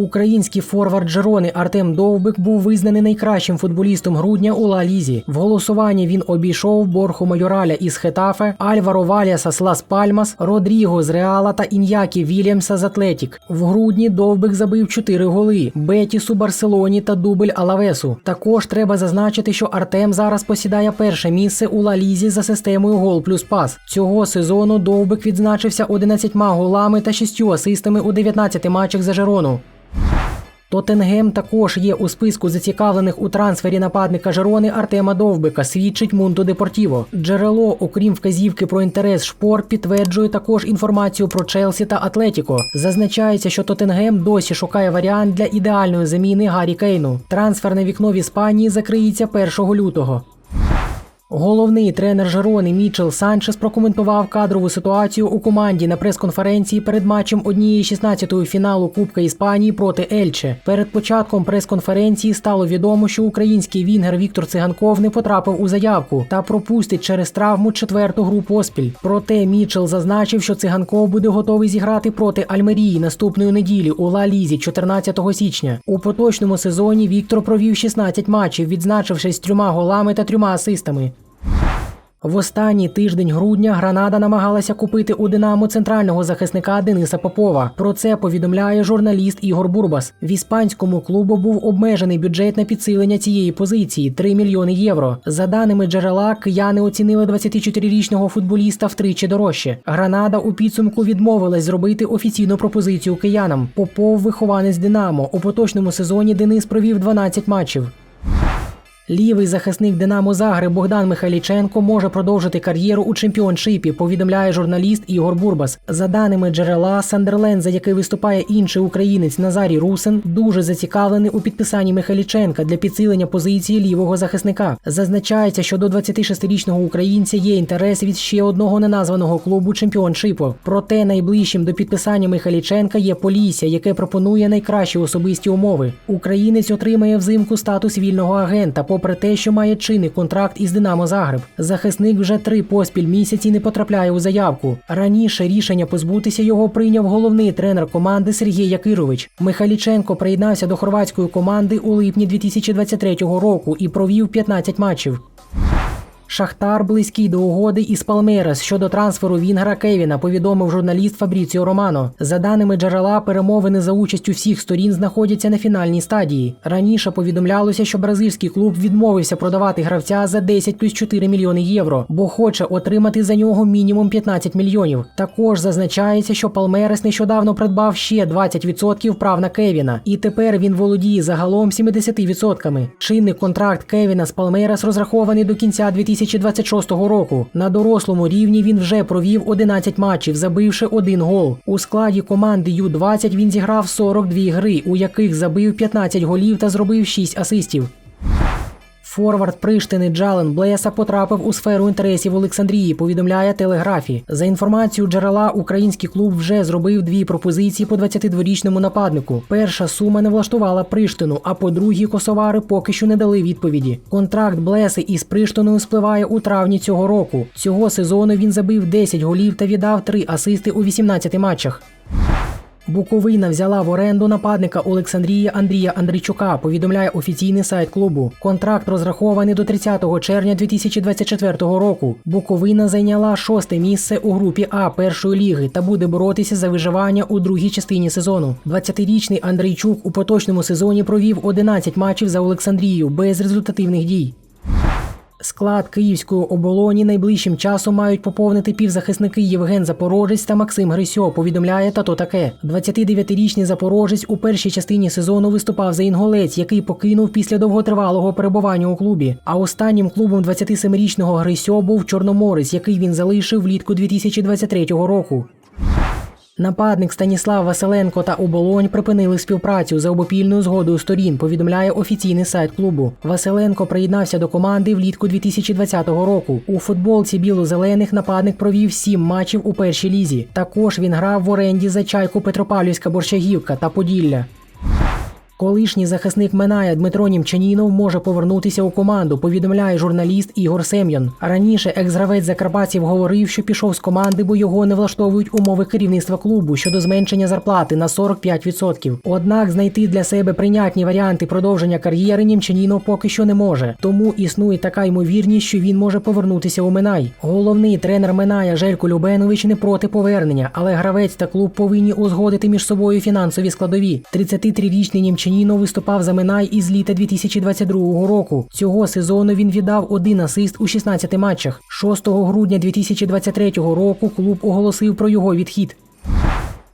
Український форвард Джерони Артем Довбик був визнаний найкращим футболістом грудня у Ла Лізі. В голосуванні він обійшов Борху Майораля із Хетафе, Альваро Валіаса з Лас Пальмас, Родріго з Реала та Ін'які Вільямса з Атлетік. В грудні Довбик забив 4 голи Бетісу, Барселоні та дубль Алавесу. Також треба зазначити, що Артем зараз посідає перше місце у Ла Лізі за системою гол плюс пас. Цього сезону Довбик відзначився 11 голами та 6 асистами у 19 матчах за Жерону. Тоттенгем також є у списку зацікавлених у трансфері нападника Жерони Артема Довбика, свідчить Мунто Депортіво. Джерело, окрім вказівки про інтерес шпор, підтверджує також інформацію про Челсі та Атлетіко. Зазначається, що Тоттенгем досі шукає варіант для ідеальної заміни Гаррі Кейну. Трансферне вікно в Іспанії закриється 1 лютого. Головний тренер Жерони Мічел Санчес прокоментував кадрову ситуацію у команді на прес-конференції перед матчем однієї 16-ї фіналу Кубка Іспанії проти Ельче. Перед початком прес-конференції стало відомо, що український вінгер Віктор Циганков не потрапив у заявку та пропустить через травму четверту гру поспіль. Проте Мічел зазначив, що циганков буде готовий зіграти проти Альмерії наступної неділі у Ла Лізі 14 січня. У поточному сезоні Віктор провів 16 матчів, відзначившись трьома голами та трьома асистами. В останній тиждень грудня Гранада намагалася купити у Динамо центрального захисника Дениса Попова. Про це повідомляє журналіст Ігор Бурбас. В іспанському клубу був обмежений бюджет на підсилення цієї позиції 3 мільйони євро. За даними джерела, кияни оцінили 24-річного футболіста втричі дорожче. Гранада у підсумку відмовилась зробити офіційну пропозицію киянам. Попов вихованець Динамо. У поточному сезоні Денис провів 12 матчів. Лівий захисник Динамо Загреб Богдан Михайліченко може продовжити кар'єру у чемпіоншипі, повідомляє журналіст Ігор Бурбас. За даними джерела, Сандерленд, за який виступає інший українець Назарій Русин, дуже зацікавлений у підписанні Михайліченка для підсилення позиції лівого захисника. Зазначається, що до 26-річного українця є інтерес від ще одного неназваного клубу чемпіоншипу. Проте найближчим до підписання Михайліченка є Полісся, яке пропонує найкращі особисті умови. Українець отримає взимку статус вільного агента попри те, що має чинний контракт із Динамо Загреб. Захисник вже три поспіль місяці не потрапляє у заявку. Раніше рішення позбутися його прийняв головний тренер команди Сергій Якирович. Михайліченко приєднався до хорватської команди у липні 2023 року і провів 15 матчів. Шахтар близький до угоди із Палмерес щодо трансферу Вінгера Кевіна, повідомив журналіст Фабріціо Романо. За даними джерела, перемовини за участю всіх сторін знаходяться на фінальній стадії. Раніше повідомлялося, що бразильський клуб відмовився продавати гравця за 10 плюс 4 мільйони євро, бо хоче отримати за нього мінімум 15 мільйонів. Також зазначається, що Палмерес нещодавно придбав ще 20% прав на Кевіна, і тепер він володіє загалом 70%. Чинний контракт Кевіна з Палмерес розрахований до кінця 2000 2026 року. На дорослому рівні він вже провів 11 матчів, забивши один гол. У складі команди Ю-20 він зіграв 42 гри, у яких забив 15 голів та зробив 6 асистів. Форвард Приштини Джален Блеса потрапив у сферу інтересів Олександрії. Повідомляє телеграфі. За інформацією джерела, український клуб вже зробив дві пропозиції по 22-річному нападнику. Перша сума не влаштувала Приштину, а по другій косовари поки що не дали відповіді. Контракт Блеси із Приштиною спливає у травні цього року. Цього сезону він забив 10 голів та віддав 3 асисти у 18 матчах. Буковина взяла в оренду нападника Олександрії Андрія Андрійчука. Повідомляє офіційний сайт клубу. Контракт розрахований до 30 червня 2024 року. Буковина зайняла шосте місце у групі А першої ліги та буде боротися за виживання у другій частині сезону. 20-річний Андрійчук у поточному сезоні провів 11 матчів за Олександрію без результативних дій. Склад київської оболоні найближчим часом мають поповнити півзахисники Євген Запорожець та Максим Грисьо. Повідомляє тато таке. 29-річний Запорожець у першій частині сезону виступав за інголець, який покинув після довготривалого перебування у клубі. А останнім клубом 27-річного Грисьо був Чорноморець, який він залишив влітку 2023 року. Нападник Станіслав Василенко та Оболонь припинили співпрацю за обопільною згодою сторін. Повідомляє офіційний сайт клубу. Василенко приєднався до команди влітку 2020 року. У футболці біло-зелених нападник провів сім матчів у першій лізі. Також він грав в оренді за чайку Петропавлівська Борщагівка та Поділля. Колишній захисник Миная Дмитро Німчанінов може повернутися у команду. Повідомляє журналіст Ігор Сем'ян. Раніше екс-гравець Закарпатців говорив, що пішов з команди, бо його не влаштовують умови керівництва клубу щодо зменшення зарплати на 45%. Однак знайти для себе прийнятні варіанти продовження кар'єри Німчанінов поки що не може. Тому існує така ймовірність, що він може повернутися у Минай. Головний тренер Миная Желько Любенович не проти повернення, але гравець та клуб повинні узгодити між собою фінансові складові. 33-річний Німчанінов виступав за Минай із літа 2022 року. Цього сезону він віддав один асист у 16 матчах. 6 грудня 2023 року клуб оголосив про його відхід.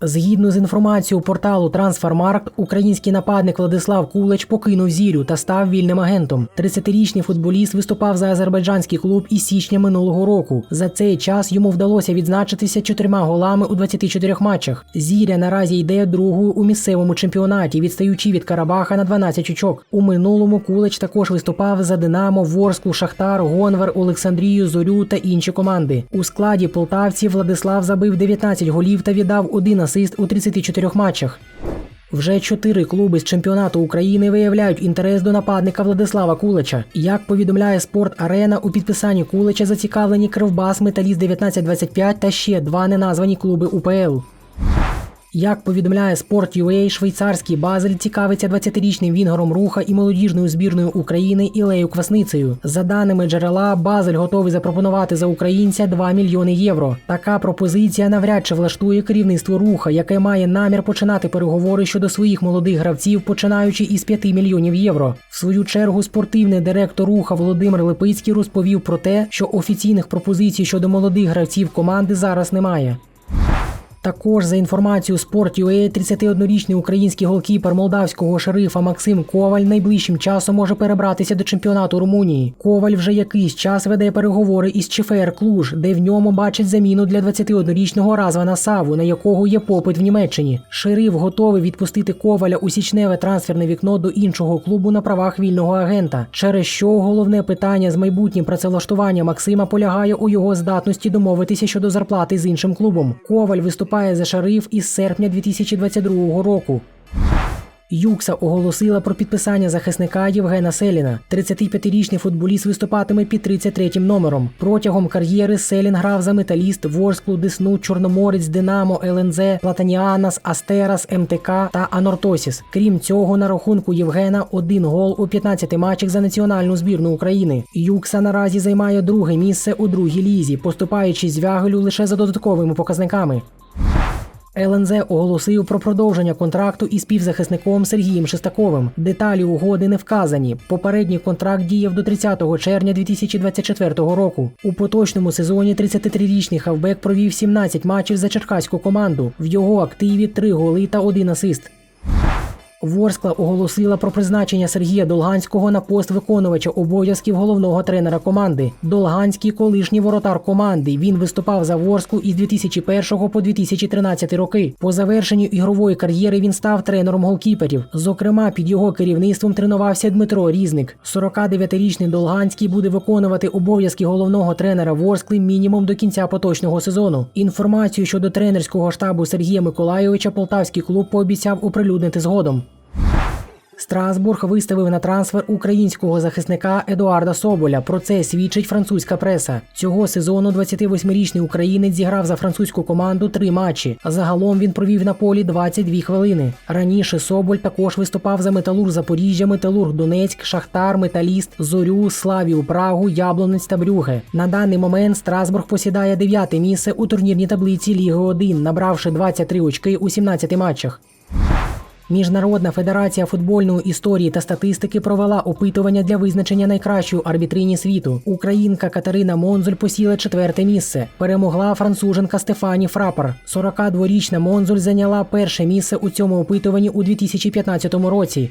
Згідно з інформацією порталу Трансфермаркт, український нападник Владислав Кулич покинув зірю та став вільним агентом. 30-річний футболіст виступав за азербайджанський клуб із січня минулого року. За цей час йому вдалося відзначитися чотирма голами у 24 матчах. Зіря наразі йде другою у місцевому чемпіонаті, відстаючи від Карабаха на 12 очок. У минулому Кулич також виступав за Динамо, Ворсклу, Шахтар, Гонвер, Олександрію, Зорю та інші команди. У складі полтавців Владислав забив 19 голів та віддав один асист у 34 матчах. Вже чотири клуби з чемпіонату України виявляють інтерес до нападника Владислава Кулича. Як повідомляє Спорт Арена, у підписанні Кулича зацікавлені Кривбас, Металіст 1925 та ще два неназвані клуби УПЛ. Як повідомляє Sport.ua, швейцарський Базель цікавиться 20-річним вінгером руха і молодіжною збірною України Ілею Квасницею. За даними джерела, Базель готовий запропонувати за українця 2 мільйони євро. Така пропозиція навряд чи влаштує керівництво руха, яке має намір починати переговори щодо своїх молодих гравців, починаючи із 5 мільйонів євро. В свою чергу спортивний директор руха Володимир Липицький розповів про те, що офіційних пропозицій щодо молодих гравців команди зараз немає. Також за інформацією Sport.ua, 31-річний український голкіпер молдавського шерифа Максим Коваль найближчим часом може перебратися до чемпіонату Румунії. Коваль вже якийсь час веде переговори із ЧФР Клуж, де в ньому бачить заміну для 21-річного Развана Саву, на якого є попит в Німеччині. Шериф готовий відпустити Коваля у січневе трансферне вікно до іншого клубу на правах вільного агента. Через що головне питання з майбутнім працевлаштування Максима полягає у його здатності домовитися щодо зарплати з іншим клубом. Коваль виступає за шариф із серпня 2022 року. Юкса оголосила про підписання захисника Євгена Селіна. 35-річний футболіст виступатиме під 33-м номером. Протягом кар'єри Селін грав за металіст, Ворсклу, Десну, Чорноморець, Динамо, ЛНЗ, Платаніанас, Астерас, МТК та Анортосіс. Крім цього, на рахунку Євгена один гол у 15 матчах за національну збірну України. Юкса наразі займає друге місце у другій лізі, поступаючи звягелю лише за додатковими показниками. ЛНЗ оголосив про продовження контракту із півзахисником Сергієм Шестаковим. Деталі угоди не вказані. Попередній контракт діяв до 30 червня 2024 року. У поточному сезоні 33-річний хавбек провів 17 матчів за черкаську команду. В його активі 3 голи та 1 асист. Ворскла оголосила про призначення Сергія Долганського на пост виконувача обов'язків головного тренера команди. Долганський колишній воротар команди. Він виступав за Ворску із 2001 по 2013 роки. По завершенню ігрової кар'єри він став тренером голкіперів. Зокрема, під його керівництвом тренувався Дмитро Різник. 49-річний Долганський буде виконувати обов'язки головного тренера Ворскли мінімум до кінця поточного сезону. Інформацію щодо тренерського штабу Сергія Миколайовича полтавський клуб пообіцяв оприлюднити згодом. Страсбург виставив на трансфер українського захисника Едуарда Соболя. Про це свідчить французька преса. Цього сезону 28-річний українець зіграв за французьку команду три матчі. Загалом він провів на полі 22 хвилини. Раніше Соболь також виступав за Металург Запоріжжя, Металург Донецьк, Шахтар, Металіст, Зорю, Славію, Прагу, Яблонець та Брюге. На даний момент Страсбург посідає дев'яте місце у турнірній таблиці Ліги 1, набравши 23 очки у 17 матчах. Міжнародна федерація футбольної історії та статистики провела опитування для визначення найкращої арбітрині світу. Українка Катерина Монзуль посіла четверте місце. Перемогла француженка Стефані Фрапер. 42-річна Монзуль зайняла перше місце у цьому опитуванні у 2015 році.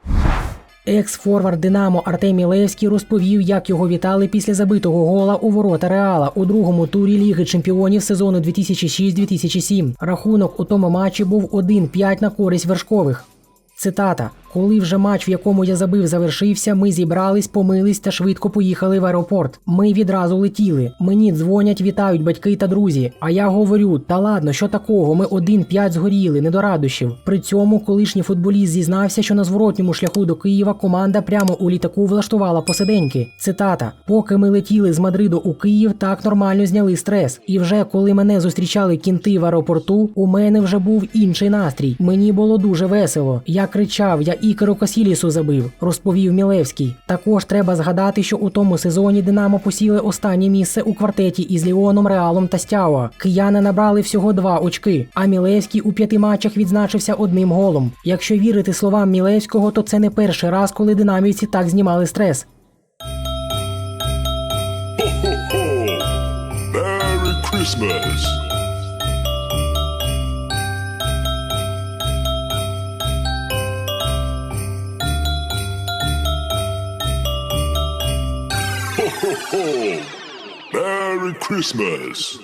Екс-форвард Динамо Артем Мілевський розповів, як його вітали після забитого гола у ворота Реала у другому турі Ліги Чемпіонів сезону 2006-2007. Рахунок у тому матчі був 1-5 на користь вершкових. Цитата: Коли вже матч, в якому я забив, завершився, ми зібрались, помились та швидко поїхали в аеропорт. Ми відразу летіли. Мені дзвонять, вітають батьки та друзі. А я говорю: та ладно, що такого? Ми 1-5 згоріли, не до радощів. При цьому колишній футболіст зізнався, що на зворотньому шляху до Києва команда прямо у літаку влаштувала посиденьки. Цитата: Поки ми летіли з Мадриду у Київ, так нормально зняли стрес. І вже коли мене зустрічали кінти в аеропорту, у мене вже був інший настрій. Мені було дуже весело. Я кричав, я Ікеру Касілісу забив, розповів Мілевський. Також треба згадати, що у тому сезоні Динамо посіли останнє місце у квартеті із Ліоном, Реалом та Стяуа. Кияни набрали всього два очки, а Мілевський у п'яти матчах відзначився одним голом. Якщо вірити словам Мілевського, то це не перший раз, коли динамівці так знімали стрес. Christmas. home. Merry Christmas.